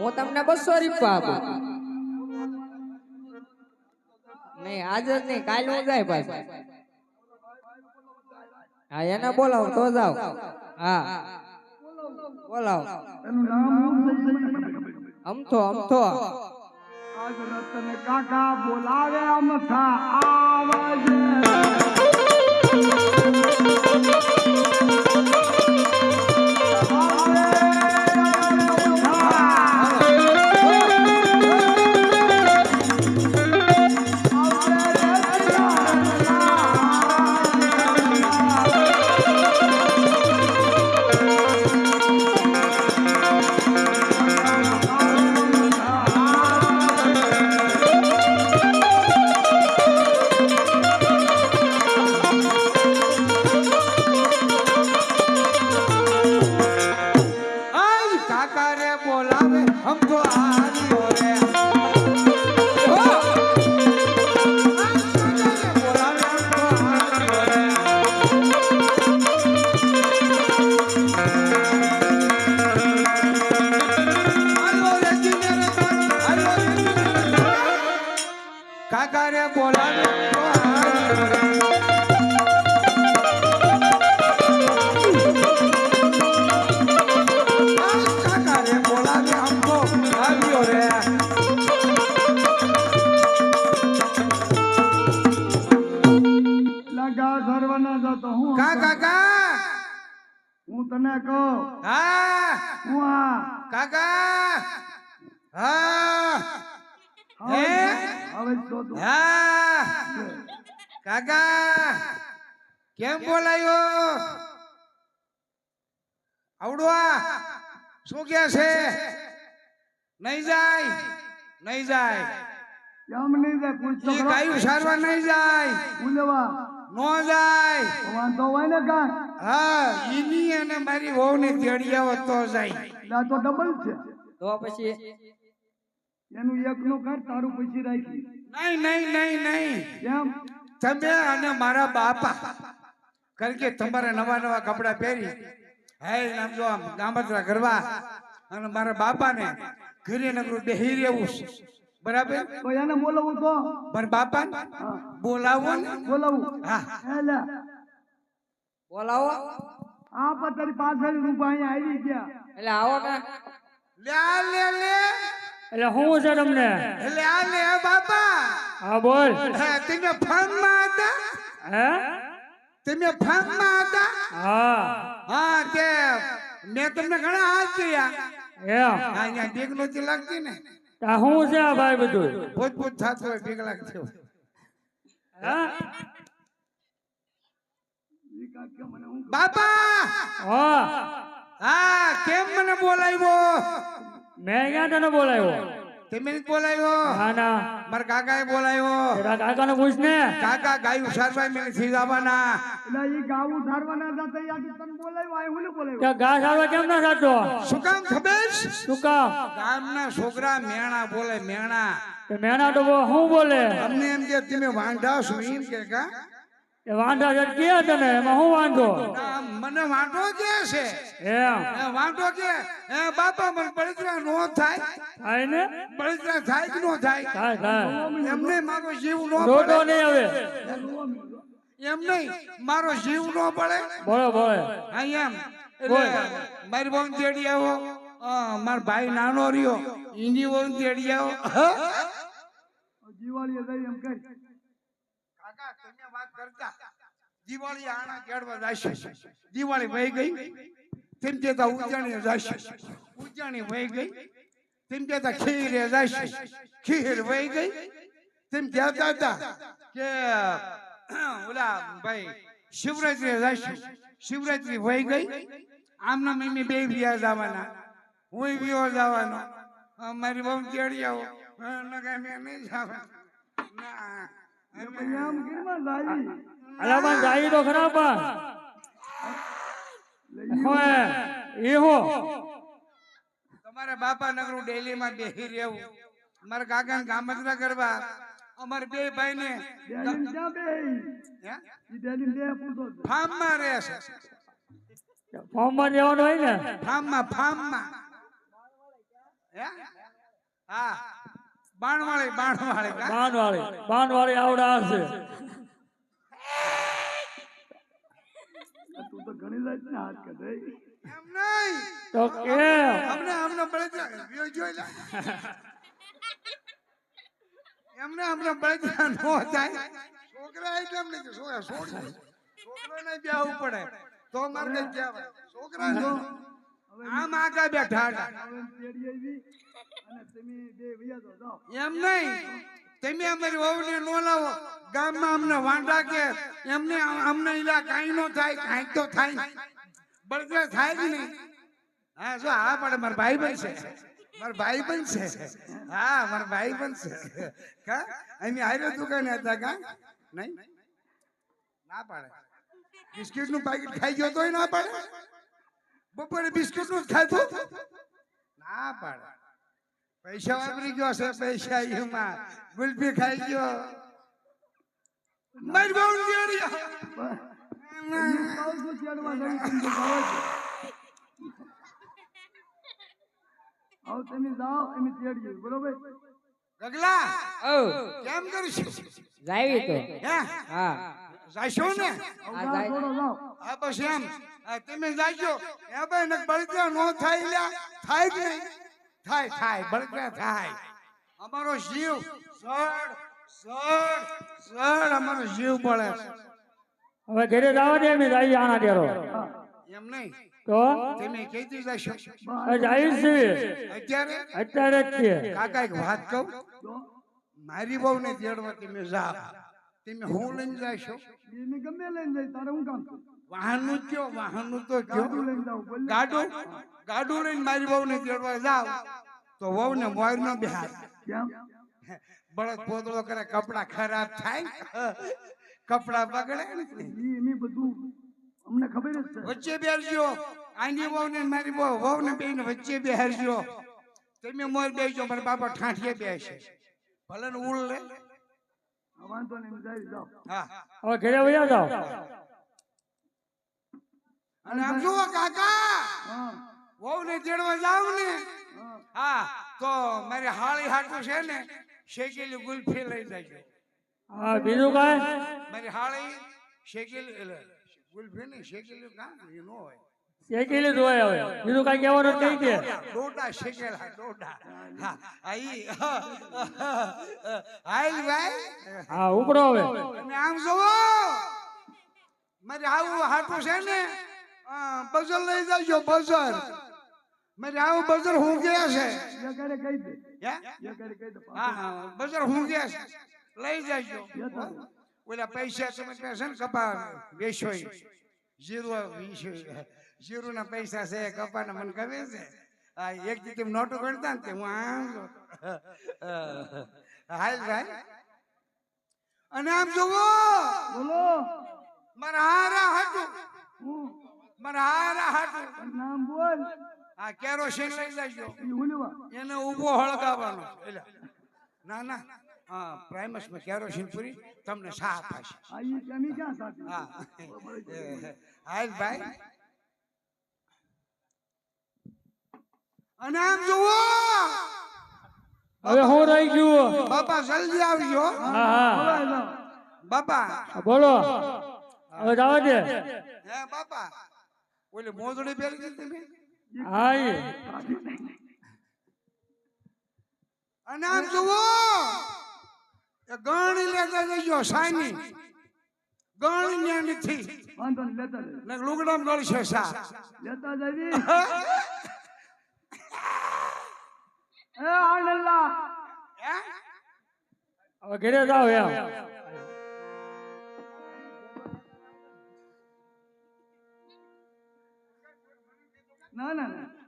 હું તમને બસો રૂપિયા આપું નહીં આજ જ નહીં કાલ હું જાય પાછું. હા એને બોલાવો તો જાવ હા. બોલાવો. અમથો અમથો. આજ રતન કાકા બોલાવે અમથા આવજે. કાકા કેમ બોલાયો? આવડવા શું કે છે? નહીં જાય નહીં જાય. કેમ નહીં જાય? પૂછતો ગાયું સારવા નહીં જાય. ઉલવા નો જાય. વાંધો હોય ને કાંઈ? હા ઈની અને મારી વહુને તેડી આવો તો જાય ના તો ડબલ છે. તો પછી એનું એકનું કર તારું પછી રાખી. નહીં નહીં નહીં નહીં. કેમ? તમે અને મારા બાપા કારણ કે તમારે નવા નવા કપડા પહેરી હે આમ જો આમ ગામતરા કરવા અને મારા બાપાને ઘરે નગરું બેહી રહેવું બરાબર? એને બોલાવું તો. મારા બાપા બોલાવો ને. બોલાવું. હા. બોલાવો. આ પર તારી પાછળ રૂપા અહીંયા આવી ગયા. એટલે આવો ને લે લે લે. એટલે હું છે તમને? એટલે આ લે બાપા. હા બોલ. તમે તમે ફાર્મમાં હતા? હે? તમે ફાર્મમાં હતા? હા. હા તે મેં તમને ઘણા હાથ કર્યા. એમ. હા, અહીંયા બીક નહોતી લાગતી ને. તા હું છે આ ભાઈ બધું? ભૂત ભૂત થતું હોય બીક લાગતી હોય. હે ઈ કાંઈક કે મને હું? બાપા! હા. હા કેમ મને બોલાવ્યો? મેં ક્યાં તને બોલાવ્યો. તમે જ બોલાવ્યો? ના ના. મારા કાકાએ બોલાવ્યો. તારા કાકાને પૂછ ને. કાકા ગાયું સારવાય મેં થી જવાના એટલે ઈ ગાવું ધારવાના હતા ઈ આજે તને બોલાવ્યો? આ હું બોલાવ્યો? ત્યાં ઘાસ આવે કેમ ના થતો શું કામ ખબર? શું કામ? ગામના છોકરા મેણા બોલે મેણા. તે મેના તો હું બોલે? અમને એમ કે તમે વાંઢા છો? એમ કે કા? એ વાંધા છે કે તને એમાં શું વાંધો મને વાંધો કે છે. એમ. એ વાંઢો કે એ બાપા મને બળતરા નો થાય. થાય ને? બળતરા થાય કે નો થાય? થાય થાય. એમને મારો જીવ નો રોડો પડે. નહીં હવે. એમ નહીં મારો જીવ નો પડે. બોલો બોલો. હા એમ. એટલે મારી બોન તેડી આવો. મારો ભાઈ નાનો રહ્યો. એની બોન તેડી આવો. દિવાળીએ જઈ એમ કઈ કરતા દિવાળી આણા કેળવા જશે. દિવાળી વહી ગઈ તેમ કહેતા ઉજાણી જશે. ઉજાણી વહી ગઈ. તેમ કહેતા ખીર જશે. ખીર વહી ગઈ. તેમ કહેતા હતા કે ઓલા ભાઈ શિવરાત્રી જશે. શિવરાત્રી વહી ગઈ. આમના મમ્મી બે વ્યા જવાના. હું વ્યો જવાનો. મારી બહુ આવો મેં નહીં ના. પછી આમ ગીરમાં લાવી. અલા પણ જાય તો ખરા પણ હોય એ. હો. તમારા બાપા નગરું ડેલી માં બેહી રહેવું. મારા કાકા ને ગામતરા કરવા. અમારે બે ભાઈ ને. ફાર્મમાં રહે છે. ફોર્મમાં જવાનું હોય ને? ફાર્મમાં ફાર્મમાં હે. બાણવાળી બાણવાળી બાનવાળી આવડા હશે તું તો ઘણી જાય ને હાથ કઢે એમ નહીં તો કે અમને અમને બળતરા જોઈ લે એમને અમને બળતરા નો થાય છોકરા એટલે એમ નહીં છોકરા દે. છોકરાને બેહવું પડે તો મારે કઈ કહેવાય છોકરા જો આમ આગા બેઠા અને તમે બે વૈયા તો જાઓ. એમ નહીં. તમે અમારી વહુને નો લાવો. ગામમાં અમને વાંડા કે એમને અમને ઈલા કાંઈ નો થાય કાંઈક તો થાય. બળતરા થાય જ નહીં. હા જો હા પડે મારા ભાઈ બનશે. મારા ભાઈ બનશે. હા મારા ભાઈ બનશે. કા? અમે હારે દુકાને હતા કા? નહીં? ના પાડે. બિસ્કિટનું પાકીટ ખાઈ ગયો તોય ના પાડે? બપોરે બિસ્કિટનું ખાધું? ના પાડે. પૈસા વાપરી ગયો છે પૈસા એમાં. ગુલફી ખાઈ ગયો. મારી બહુ જવું તમે જાઓ અમે તેડીએ. બરોબર? ગગલા ઓ કેમ કરીશું? જાવી તો. હા? જાશો ને? આ એમ. તમે જાજો. એ ભાઈ ને નો થાય લ્યા. થાય કે નહીં. થાય થાય બળતરા થાય. અમારો જીવ સડ સડ સડ અમારો જીવ બળે હવે ઘરે જવા દે અમે જઈએ આના ડેરો એમ નહીં. તો? તમે કેતી જશો હવે જઈએ છીએ અત્યારે? અત્યારે જ કાકા એક વાત કહું? મારી બહુ ને તેડવા તમે જા તમે હું લઈને જશો? એને ગમે લઈને જાય તારે હું કામ કરું? વાહનનું કયો? વાહનનું તો કયો? ગાડું ગાડું? લઈને મારી બહુ ને ચડવા જાવ તો વહુ ને મોર નો બિહાર કેમ? બળદ પોતળો કરે કપડા ખરાબ થાય. કપડા બગડે ને. બધું અમને ખબર જ છે. વચ્ચે બેસજો આની વહુ ને મારી બહુ વહુ ને બે વચ્ચે બેસજો તમે મોર બેસજો મારા બાપા ઠાઠીએ બેસે. ભલે ને ઉળ લે. વાંધો નહીં જાવ હા. હવે ઘરે વયા જાઓ. અને આમ જુઓ કાકા! વહુ ને તેડવા જાવ ને? હા. તો મારી હાળી હાટું છે ને શેકેલી ગુલ્ફી લઈ જાય હા બીજું કાય મારી હાળી શેકેલી ગુલ્ફી નહીં શેકેલી કાં એ નો હોય. શેકેલી જ હવે. બીજું કાંઈ કહેવાનું કહી દે ડોડા શેકેલા ડોડા. હા આ ઈ ભાઈ. હા ઉપડો હવે. અને આમ જોવો મારે આવું હાટું છે ને અ, બજર લઈ જાજો બઝર મારે આવું બઝર હું ગયા છે. યગરે કહી દે. હે? એ કહી દે. હા હા બઝર હું ગયા છે. લઈ જાજો. ઓલા પૈસા તમે પાસે ને કપા વેચો જીરો વીસો જીરો ના પૈસા છે કપા ના મને ખબર છે. આ એક જીતે નોટો ગણતા ને હું આમ હાલ ભાઈ. અને આમ જુઓ. બોલો. મારા હારા હાટું હું મારા હારા હાટું. નામ બોલ. આ કેરોસીન લઈ લેજો એને ઊભો હળગાવવાનો. એટલે. ના ના. હા પ્રાઇમસમાં કેરોસીન પૂરી તમને સાફ થશે આ ઈ કેમી ક્યાં સાથી? હા. હાલ ભાઈ. અને આમ જુઓ. હવે હું રહી ગયું. બાપા જલ્દી આવજો. હા હા. બાપા. બોલો. હવે જવા દે. હે બાપા. ઓલી મોજડી પહેરી હતી તમે હા. અને આમ જુઓ એ ગણી લેતા જઈયો સાની. ગણી ને નથી. વાંધો ને લેતા જઈ ને લુગડામ ગળશે સા. લેતા જઈએ એ આનંદલા હે? હવે ઘરે જાવ એમ. ના ના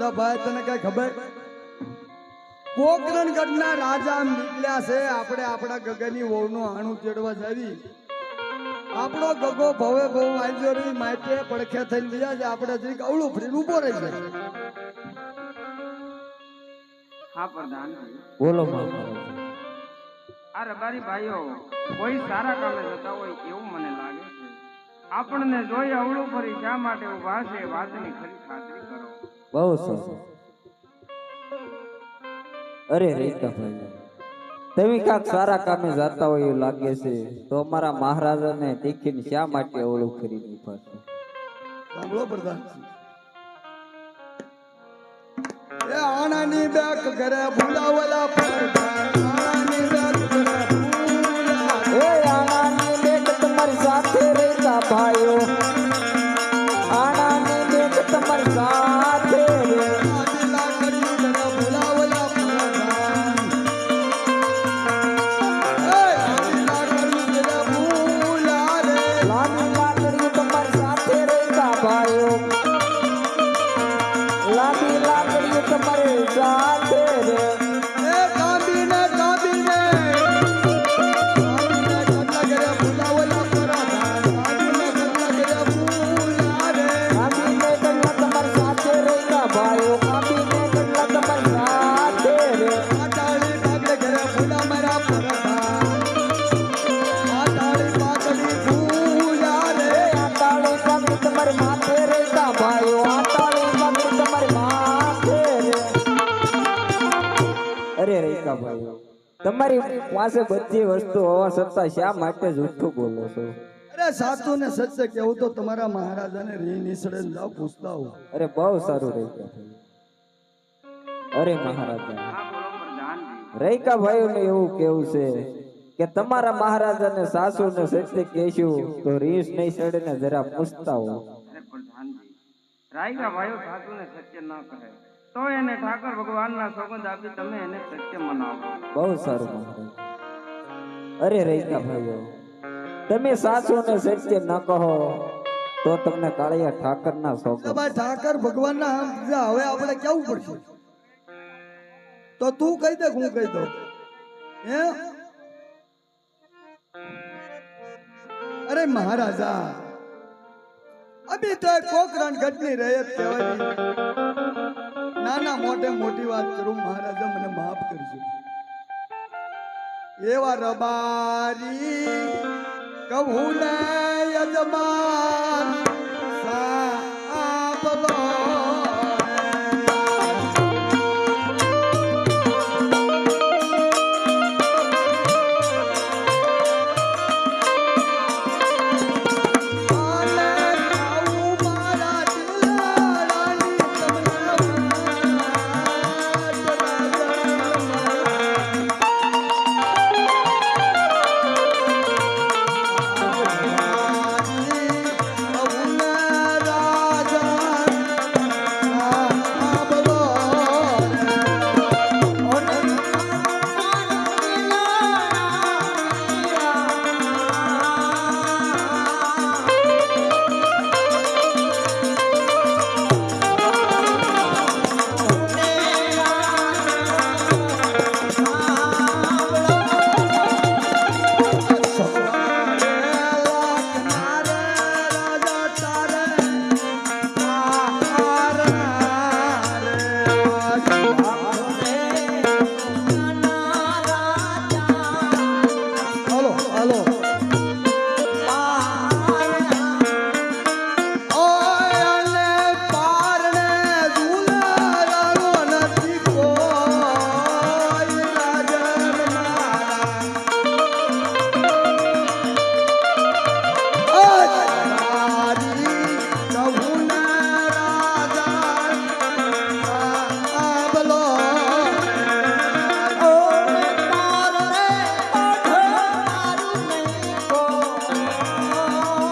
મોટા ભાઈ તને કઈ ખબર? પોકરણગઢના રાજા નીકળ્યા છે આપણે આપણા ગગનની વહુનું આણું ચેડવા જાવી. આપણો ગગો ભવે ભવ વાંચ્યો રહી માટે પડખે થઈને ગયા છે આપણે જરીક અવળું ફરીને ઊભો રહી જાય હા પ્રધાન. બોલો આ રબારી ભાઈઓ કોઈ સારા કામે જતા હોય એવું મને લાગે. છે આપણને જોઈ અવળું ફરી શા માટે ઊભા છે? વાતની ખરી ખાતરી કરો. બહુ સરસ. અરે રેખા ભાઈ તમે કાંક સારા કામે જાતા હોય એવું લાગે છે તો અમારા મહારાજાને દેખીને શા માટે ઓળું કરી ઊભા છો? સાંભળો પ્રધાન એ આણાની બેક ઘરે ભૂલાવલા પ્રધાન પાસે બધી વસ્તુ હોવા છતાં શા માટે જૂઠું બોલો છો? અરે સાચું ને સત્ય કેવું તો તમારા મહારાજાને રી નિસળે જાવ પૂછતા હો. અરે બહુ સારું રહી ભાઈ અરે મહારાજા હા બોલો પ્રધાનજી રૈકા ભાઈઓને એવું કેવું છે કે તમારા મહારાજાને સાસુને સત્ય કહેશું તો રીસ નહીં સડે ને જરા પૂછતા હો. અરે પ્રધાનજી રાયકા ભાઈઓ સાચુને સત્ય ન કહે. તો એને ઠાકર ભગવાનના સોગંદ આપી તમે એને સત્ય મનાવો. બહુ સારું મહારાજ. અરે રૈકા ભાઈઓ, તમે સાસુને સત્ય ન કહો, તો તમને કાળિયા ઠાકર ના શોખ ઠાકર ભગવાન ના હવે આપણે કેવું પડશે? તો તું કહી દે, હું કહી દઉં. હે? અરે મહારાજા, અભી તો કોકરણ ઘટની રહે નાના મોટે મોટી વાત કરું, મહારાજા, મને માફ એવા રબારી કહું યજમાન.